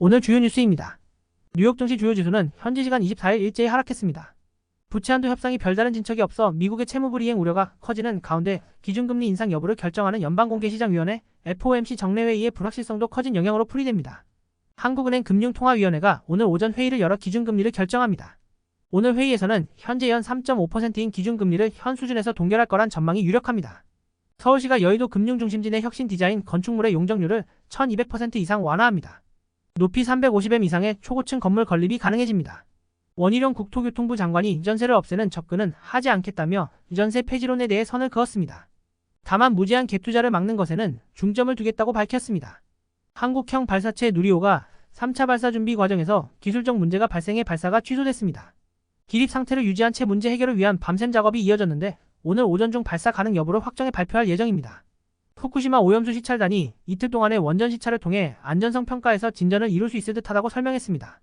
오늘 주요 뉴스입니다. 뉴욕 증시 주요 지수는 현지 시간 24일 일제히 하락했습니다. 부채 한도 협상이 별다른 진척이 없어 미국의 채무불이행 우려가 커지는 가운데 기준금리 인상 여부를 결정하는 연방공개시장위원회 FOMC 정례회의의 불확실성도 커진 영향으로 풀이됩니다. 한국은행 금융통화위원회가 오늘 오전 회의를 열어 기준금리를 결정합니다. 오늘 회의에서는 현재 연 3.5%인 기준금리를 현 수준에서 동결할 거란 전망이 유력합니다. 서울시가 여의도 금융중심지 내 혁신 디자인 건축물의 용적률을 1200% 이상 완화합니다. 높이 350m 이상의 초고층 건물 건립이 가능해집니다. 원희룡 국토교통부 장관이 이전세를 없애는 접근은 하지 않겠다며 이전세 폐지론에 대해 선을 그었습니다. 다만 무제한 갭투자를 막는 것에는 중점을 두겠다고 밝혔습니다. 한국형 발사체 누리호가 3차 발사 준비 과정에서 기술적 문제가 발생해 발사가 취소됐습니다. 기립 상태를 유지한 채 문제 해결을 위한 밤샘 작업이 이어졌는데 오늘 오전 중 발사 가능 여부를 확정해 발표할 예정입니다. 후쿠시마 오염수 시찰단이 이틀 동안의 원전 시찰을 통해 안전성 평가에서 진전을 이룰 수 있을 듯하다고 설명했습니다.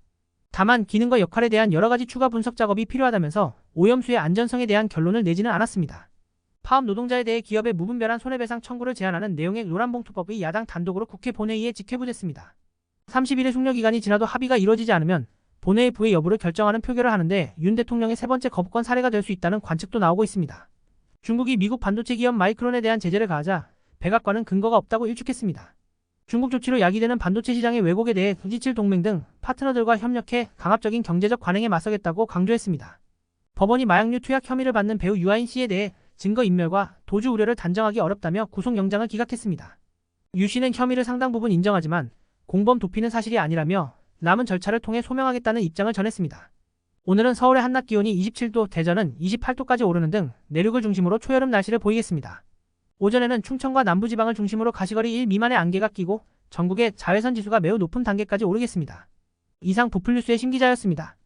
다만 기능과 역할에 대한 여러 가지 추가 분석 작업이 필요하다면서 오염수의 안전성에 대한 결론을 내지는 않았습니다. 파업 노동자에 대해 기업의 무분별한 손해배상 청구를 제한하는 내용의 노란봉투법이 야당 단독으로 국회 본회의에 직회부됐습니다. 30일의 숙려 기간이 지나도 합의가 이루어지지 않으면 본회의 부의 여부를 결정하는 표결을 하는데 윤 대통령의 세 번째 거부권 사례가 될 수 있다는 관측도 나오고 있습니다. 중국이 미국 반도체 기업 마이크론에 대한 제재를 가하자 백악관은 근거가 없다고 일축했습니다. 중국 조치로 야기되는 반도체 시장의 왜곡에 대해 G7 동맹 등 파트너들과 협력해 강압적인 경제적 관행에 맞서겠다고 강조했습니다. 법원이 마약류 투약 혐의를 받는 배우 유아인 씨에 대해 증거인멸과 도주 우려를 단정하기 어렵다며 구속영장을 기각했습니다. 유 씨는 혐의를 상당 부분 인정하지만 공범 도피는 사실이 아니라며 남은 절차를 통해 소명하겠다는 입장을 전했습니다. 오늘은 서울의 한낮 기온이 27도, 대전은 28도까지 오르는 등 내륙을 중심으로 초여름 날씨를 보이겠습니다. 오전에는 충청과 남부지방을 중심으로 가시거리 1 미만의 안개가 끼고 전국의 자외선 지수가 매우 높은 단계까지 오르겠습니다. 이상 부풀뉴스의 심기자였습니다.